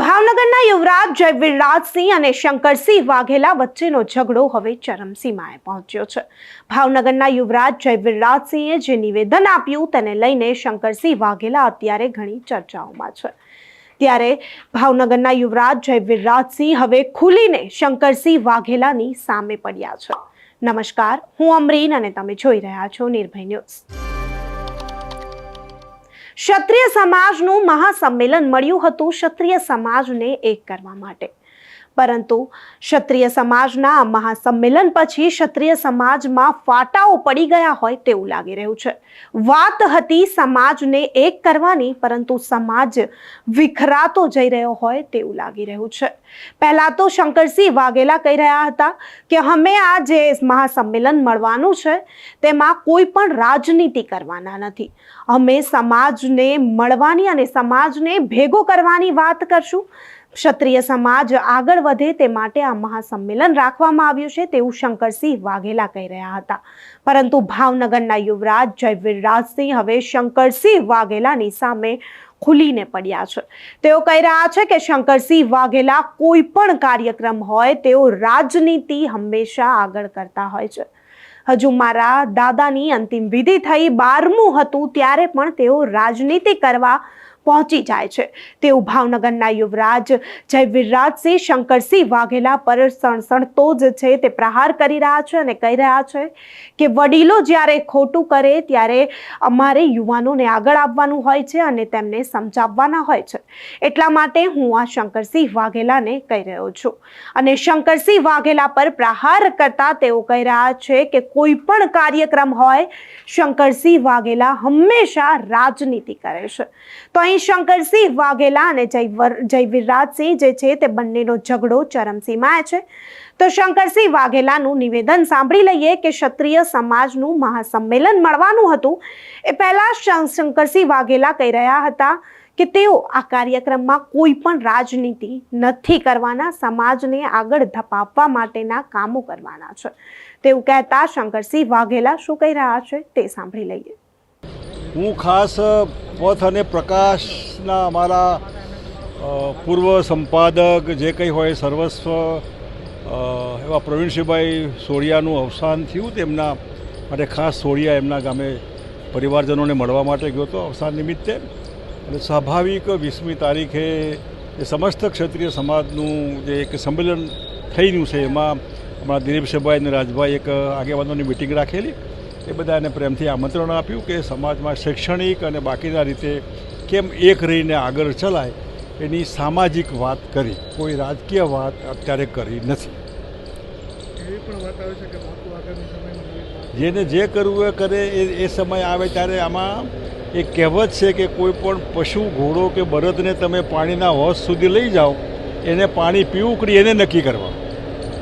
ભાવનગરના યુવરાજ જયવીરરાજસિંહ અને શંકરસિંહ વાઘેલા વચ્ચેનો ઝઘડો હવે ચરમસીમાએ પહોંચ્યો છે. ભાવનગરના યુવરાજ જયવીરરાજસિંહે જે નિવેદન આપ્યું તેને લઈને શંકરસિંહ વાઘેલા અત્યારે ઘણી ચર્ચાઓમાં છે. ત્યારે ભાવનગરના યુવરાજ જયવીરરાજસિંહ હવે ખુલીને શંકરસિંહ વાઘેલાની સામે પડ્યા છે. નમસ્કાર, હું અમરીન અને તમે જોઈ રહ્યા છો નિર્ભય ન્યૂઝ. ક્ષત્રિય સમાજનું મહાસંમેલન મળ્યું હતું. ક્ષત્રિય સમાજને એક કરવા માટે. પરંતુ ક્ષત્રિય સમાજના મહાસંમેલન પછી ક્ષત્રિય સમાજમાં ફાટાઓ પડી ગયા હોય તેવું લાગી રહ્યું છે. વાત હતી સમાજને એક કરવાની, પરંતુ સમાજ વિખરાતો જઈ રહ્યો હોય તેવું લાગી રહ્યું છે. પહેલા તો શંકરસિંહ વાઘેલા કહી રહ્યા હતા કે, અમે આ જે મહાસંમેલન મળવાનું છે, તેમાં કોઈ પણ રાજનીતિ કરવાના નથી. અમે સમાજને મળવાની અને સમાજને ભેગો કરવાની વાત કરશું. ક્ષત્રિય સમાજ આગળ વધે તે માટે આ મહાસંમેલન રાખવામાં આવ્યું છે તેવું શંકરસિંહ વાઘેલા કહી રહ્યા હતા. પરંતુ ભાવનગરના યુવરાજ જયવીરરાજસિંહ હવે શંકરસિંહ વાઘેલાની સામે ખુલીને પડ્યા છે. તેઓ કહી રહ્યા છે કે શંકરસિંહ વાઘેલા કોઈ પણ કાર્યક્રમ હોય તેઓ રાજનીતિ હંમેશા આગળ કરતા હોય છે. હજુ મારા દાદાની અંતિમ વિધિ થઈ બારમું હતું ત્યારે પણ તેઓ રાજનીતિ કરવા પહોંચી જાય છે. તેવું ભાવનગરના યુવરાજ જય વિરરાજસિંહ શંકરસિંહ વાઘેલા પર સણસણતો જ છે તે પ્રહાર કરી રહ્યા છે અને કહી રહ્યા છે કે વડીલો જ્યારે ખોટું કરે ત્યારે અમારે યુવાનોને આગળ આવવાનું હોય છે અને તેમને સમજાવવાના હોય છે. એટલા માટે હું આ શંકરસિંહ વાઘેલાને કહી રહ્યો છું. અને શંકરસિંહ વાઘેલા પર પ્રહાર કરતા તેઓ કહી રહ્યા છે કે કોઈ પણ કાર્યક્રમ હોય, શંકરસિંહ વાઘેલા હંમેશા રાજનીતિ કરે છે. તો અહીં શંકરસિંહ વાઘેલા અને જયવર જયવીરરાજસિંહ જે છે તે બંનેનો ઝઘડો ચરમસીમાએ છે. તો શંકરસિંહ વાઘેલાનું નિવેદન સાંભળી લઈએ કે ક્ષત્રિય સમાજનું મહાસંમેલન મળવાનું હતું. એ પહેલા શંકરસિંહ વાઘેલા કહી રહ્યા હતા કે તેઓ આ કાર્યક્રમમાં કોઈ પણ રાજનીતિ નથી કરવાના, સમાજને આગળ ધપાવવા માટેના કામો કરવાના છે. તેવું કહેતા શંકરસિંહ વાઘેલા શું કહી રહ્યા છે તે સાંભળી લઈએ. હું ખાસ પથ અને પ્રકાશના અમારા પૂર્વ સંપાદક જે કંઈ હોય સર્વસ્વ એવા પ્રવીણસિંહભાઈ સોળિયાનું અવસાન થયું તેમના માટે ખાસ સોળિયા એમના ગામે પરિવારજનોને મળવા માટે ગયો હતો અવસાન નિમિત્તે. અને સ્વાભાવિક વીસમી તારીખે એ સમસ્ત ક્ષત્રિય સમાજનું જે એક સંમેલન થઈ રહ્યું છે એમાં હમણાં દિલીપસિંહભાઈ અને રાજભાઈ એક આગેવાનોની મિટિંગ રાખેલી. એ બધાને પ્રેમથી આમંત્રણ આપ્યું કે સમાજમાં શૈક્ષણિક અને બાકીના રીતે કેમ એક રહીને આગળ ચલાય એની સામાજિક વાત કરી. કોઈ રાજકીય વાત અત્યારે કરી નથી. એવી પણ વાત આવે છે કે બાપુ આગામી સમયમાં નવી વાત જેને જે કરવું એ કરે એ એ સમય આવે ત્યારે આમાં એ કહેવત છે કે કોઈ પણ પશુ ઘોડો કે બળદને તમે પાણીના હોશ સુધી લઈ જાઓ એને પાણી પીવું કરી એને નક્કી કરવા?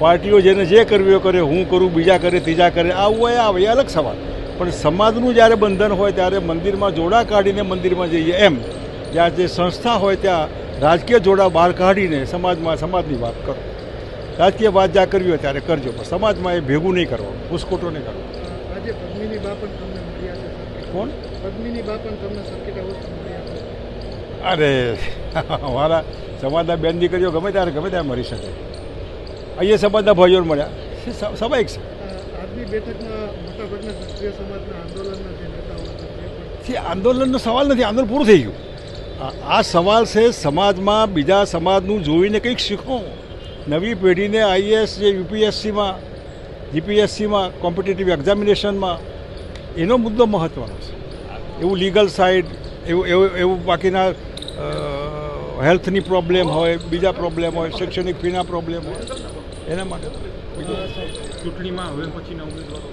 પાર્ટીઓ જેને જે કરવી કરે હું કરું બીજા કરે ત્રીજા કરે આવું હોય આવે એ અલગ સવાલ. પણ સમાજનું જ્યારે બંધન હોય ત્યારે મંદિરમાં જોડા કાઢીને મંદિરમાં જઈએ એમ. જ્યાં જે સંસ્થા હોય ત્યાં રાજકીય જોડા બહાર કાઢીને સમાજમાં સમાજની વાત કરો. રાજકીય વાત જ્યાં કરવી હોય ત્યારે કરજો પણ સમાજમાં એ ભેગું નહીં કરવાનું ઘૂસખોટો નહીં કરવાનો. કોણ? અરે મારા સમાજના બેન દીકરીઓ ગમે ત્યારે ગમે ત્યારે મરી શકે. અહીંયા સમાજના ભાઈઓ મળ્યા. સ્વાભાવિક છે? આંદોલનના થી સવાલ નથી આંદોલન પૂરું થઈ ગયું. આ- આ સવાલ છે સમાજમાં બીજા સમાજનું જોઈને કંઈક શીખો નવી પેઢીને આઈએએસ જે યુપીએસસીમાં જીપીએસસીમાં કોમ્પિટિટિવ એક્ઝામિનેશનમાં એનો મુદ્દો મહત્ત્વનો છે. એવું લીગલ સાઇડ એવું એવું એવું બાકીના હેલ્થની પ્રોબ્લેમ હોય બીજા પ્રોબ્લેમ હોય શૈક્ષણિક ફીના પ્રોબ્લેમ હોય. એના માટે બીજું? ચૂંટણીમાં હવે પછીના ઉમેદવારો.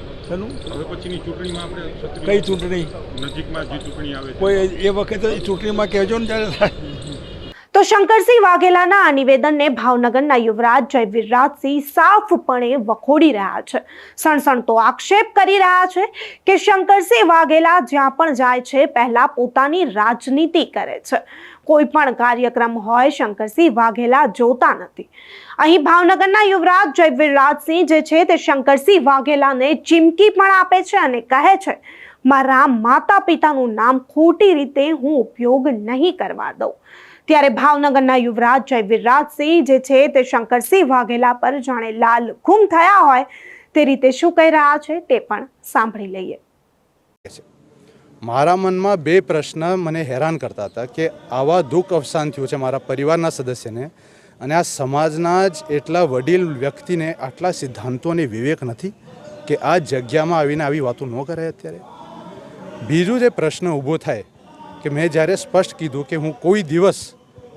હવે પછીની ચૂંટણીમાં આપણે કઈ ચૂંટણી? નજીકમાં જે ચૂંટણી આવે કોઈ એ વખતે ચૂંટણીમાં કહેજો ને ત્યારે શંકરસિંહ વાઘેલાના આ નિવેદનને ભાવનગરના યુવરાજ જયવીરરાજસિંહ સાફપણે વખોડી રહ્યા છે. સણસણતો આક્ષેપ કરી રહ્યા છે કે શંકરસિંહ વાઘેલા જ્યાં પણ જાય છે, પહેલા પોતાની રાજનીતિ કરે છે. કોઈ પણ કાર્યક્રમ હોય, શંકરસિંહ વાઘેલા જોતા નથી. અહીં ભાવનગરના યુવરાજ જયવીરરાજસિંહ જે છે તે શંકરસિંહ વાઘેલાને ચીમકી પણ આપે છે અને કહે છે, મારા માતા પિતાનું નામ ખોટી રીતે હું ઉપયોગ નહીં કરવા દઉં. ત્યારે ભાવનગરના યુવરાજ જય વિરાજસિંહ જે છે તે શંકરસિંહ વાઘેલા પર જાણે લાલ ગુમ થયા હોય તે રીતે શું કહી રહ્યા છે તે પણ સાંભળી લઈએ. મારા મનમાં બે પ્રશ્ન મને હેરાન કરતા હતા કે આવા દુઃખ અવસાન થયું છે મારા પરિવારના સદસ્યને અને આ સમાજના જ એટલા વડીલ વ્યક્તિને આટલા સિદ્ધાંતોને વિવેક નથી કે આ જગ્યામાં આવીને આવી વાતો ન કરે અત્યારે? બીજું જે પ્રશ્ન ઊભો થાય કે મેં જ્યારે સ્પષ્ટ કીધું કે હું કોઈ દિવસ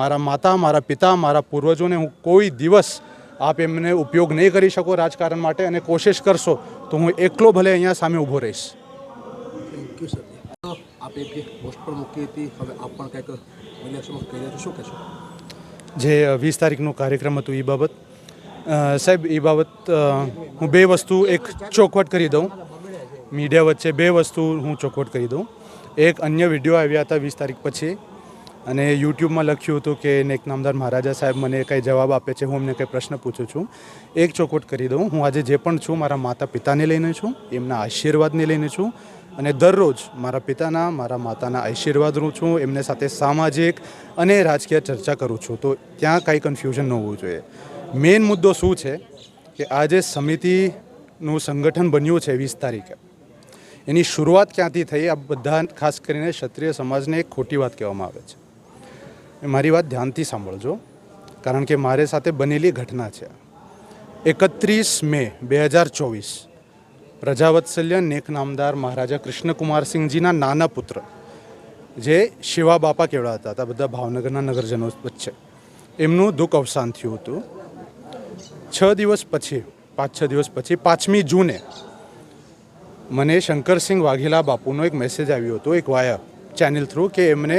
મારા માતા મારા પિતા મારા પૂર્વજોને હું કોઈ દિવસ આપ એમને ઉપયોગ નહીં કરી શકો રાજકારણ માટે અને કોશિશ કરશો તો હું એકલો ભલે અહીંયા સામે ઊભો રહીશ. થેન્ક યુ સર આપે જે પોસ્ટ પર મૂકી હતી. હવે આપ પણ કંઈક મીડિયા સમક્ષ કહી રહ્યા છો શું કહેશો? જે વીસ તારીખનો કાર્યક્રમ હતું એ બાબત. સાહેબ એ બાબત હું બે વસ્તુ એક ચોખવટ કરી દઉં. મીડિયા વચ્ચે બે વસ્તુ હું ચોખવટ કરી દઉં. એક અન્ય વીડિયો આવ્યા હતા વીસ તારીખ પછી. અને યુટ્યુબમાં લખ્યું હતું કે નેક નામદાર મહારાજા સાહેબ મને કંઈ જવાબ આપે છે, હું એમને કંઈ પ્રશ્ન પૂછું છું. એક ચોકોટ કરી દઉં. હું આજે જે પણ છું, મારા માતા પિતાને લઈને છું, એમના આશીર્વાદને લઈને છું અને દરરોજ મારા પિતાના, મારા માતાના આશીર્વાદ રૂ છું, એમને સાથે સામાજિક અને રાજકીય ચર્ચા કરું છું. તો ત્યાં કાંઈ કન્ફ્યુઝન ન હોવું જોઈએ. મેઇન મુદ્દો શું છે કે આ જે સમિતિનું સંગઠન બન્યું છે વીસ તારીખે. એની શરૂઆત ક્યાંથી થઈ? આ બધા ખાસ કરીને ક્ષત્રિય સમાજને એક ખોટી વાત કહેવામાં આવે છે. મારી વાત ધ્યાનથી સાંભળજો, કારણ કે મારી સાથે બનેલી ઘટના છે. એકત્રીસ મે બે હજાર ચોવીસ પ્રજાવત્સલ્ય નેક નામદાર મહારાજા કૃષ્ણકુમારસિંહજીના નાના પુત્ર, જે શિવા બાપા કહેવાતા હતા બધા ભાવનગરના નગરજનો વચ્ચે. એમનું દુઃખ અવસાન થયું હતું. છ દિવસ પછી, પાંચ છ દિવસ પછી, પાંચમી જૂને મને શંકરસિંહ વાઘેલા બાપુનો એક મેસેજ આવ્યો હતો, એક વાયા ચેનલ થ્રુ કે એમને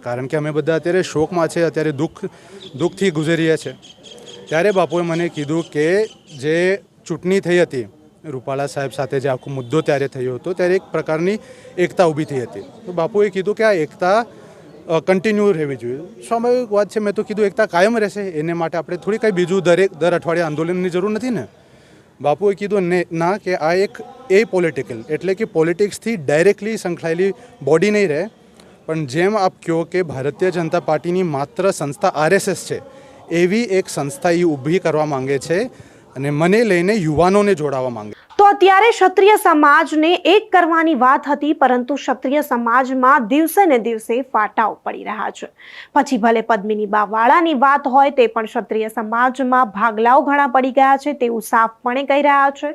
કારણ કે અમે બધા અત્યારે શોકમાં છે, અત્યારે દુઃખ, દુઃખથી ગુજરીએ છીએ ત્યારે બાપુએ મને કીધું કે જે ચૂંટણી થઈ હતી, રૂપાલા સાહેબ સાથે જે આખો મુદ્દો ત્યારે થયો હતો, ત્યારે એક પ્રકારની એકતા ઊભી થઈ હતી. તો બાપુએ કીધું કે આ એકતા કન્ટિન્યુ રહેવી જોઈએ. સ્વાભાવિક વાત છે, મેં તો કીધું એકતા કાયમ રહેશે, એને માટે આપણે થોડી કંઈ બીજું દરેક, દર અઠવાડિયે આંદોલનની જરૂર નથી ને. બાપુએ કીધું ને, ના, કે આ એક એ પોલિટિકલ એટલે કે પોલિટિક્સથી ડાયરેક્ટલી સંકળાયેલી બોડી નહીં રહે. પણ જેમ આપ કહો કે ભારતીય જનતા પાર્ટીની માત્ર સંસ્થા આરએસએસ છે, એવી એક સંસ્થા એ ઊભી કરવા માંગે છે અને મને લઈને યુવાનોને જોડાવા માંગે તો અત્યારે ક્ષત્રિય સમાજને એક કરવાની વાત હતી, પરંતુ ક્ષત્રિય સમાજમાં દિવસે ને દિવસે ફાટાઓ પડી રહ્યા છે. પછી ભલે પદ્મિની બાવાળાની વાત હોય, તે પણ ક્ષત્રિય સમાજમાં ભાગલાઓ ઘણા પડી ગયા છે, તેવું સાફપણે કહી રહ્યા છે.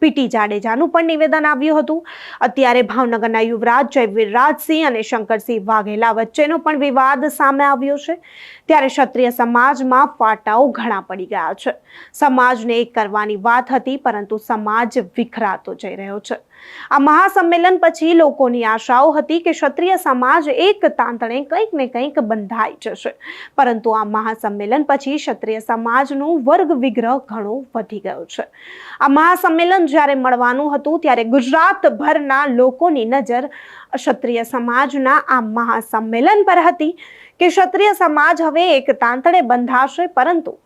પીટી જાડેજાનું પણ નિવેદન આવ્યું હતું. અત્યારે ભાવનગરના યુવરાજ જયવીરરાજસિંહ અને શંકરસિંહ વાઘેલા વચ્ચેનો પણ વિવાદ સામે આવ્યો છે. ત્યારે ક્ષત્રિય સમાજમાં ફાટાઓ ઘણા પડી ગયા છે. સમાજને એક કરવાની વાત હતી, પરંતુ સમાજ વિખરાતો જઈ રહ્યો છે. આ મહાસંમેલન પછી લોકોની આશાઓ હતી કે ક્ષત્રિય સમાજ એક તાંતણે કંઈક ને કંઈક બંધાઈ જશે. પરંતુ આ મહાસંમેલન પછી ક્ષત્રિય સમાજનું વર્ગ વિગ્રહ ઘણો વધી ગયો છે. આ મહાસંમેલન જ્યારે મળવાનું હતું ત્યારે ગુજરાતભરના લોકોની નજર ક્ષત્રિય સમાજના આ મહાસંમેલન પર હતી કે ક્ષત્રિય સમાજ હવે એક તાંતણે બંધાશે પરંતુ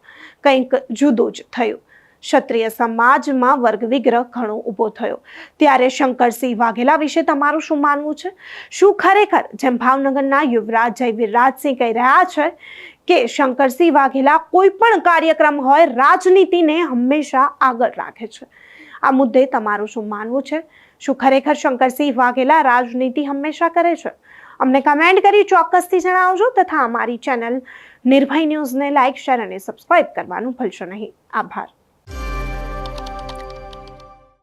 કંઈક જુદું જ થયું. ક્ષત્રિય સમાજમાં વર્ગ વિગ્રહ ઘણો ઊભો થયો. ત્યારે શંકરસિંહ વાઘેલા વિશે તમારું શું માનવું છે? શું ખરેખર જેમ ભાવનગરના યુવરાજ જયવીરરાજસિંહ કહી રહ્યા છે કે શંકરસિંહ વાઘેલા કોઈ પણ કાર્યક્રમ હોય, રાજનીતિને હંમેશા આગળ રાખે છે. આ મુદ્દે તમારું શું માનવું છે? શું ખરેખર શંકરસિંહ વાઘેલા રાજનીતિ હંમેશા કરે છે? અમને કમેન્ટ કરી ચોક્કસથી જણાવજો તથા અમારી ચેનલ નિર્ભય ન્યૂઝને લાઇક શેર અને સબસ્ક્રાઇબ કરવાનું ભૂલશો નહીં. આભાર.